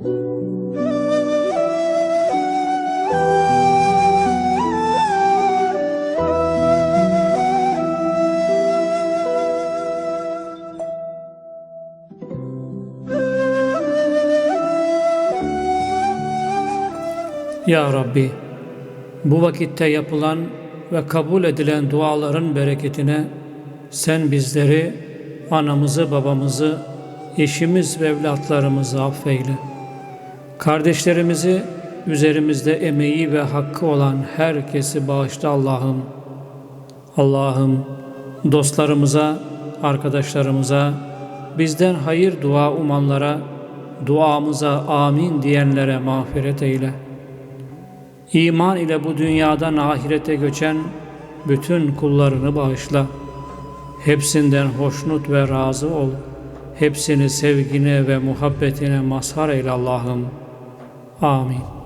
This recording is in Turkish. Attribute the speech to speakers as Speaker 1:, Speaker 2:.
Speaker 1: Ya Rabbi, bu vakitte yapılan ve kabul edilen duaların bereketine sen bizleri, anamızı, babamızı, eşimiz ve evlatlarımızı affeyle. Kardeşlerimizi, üzerimizde emeği ve hakkı olan herkesi bağışla Allah'ım. Allah'ım dostlarımıza, arkadaşlarımıza, bizden hayır dua umanlara, duamıza amin diyenlere mağfiret eyle. İman ile bu dünyadan ahirete göçen bütün kullarını bağışla. Hepsinden hoşnut ve razı ol. Hepsini sevgine ve muhabbetine mazhar eyle Allah'ım. Amin.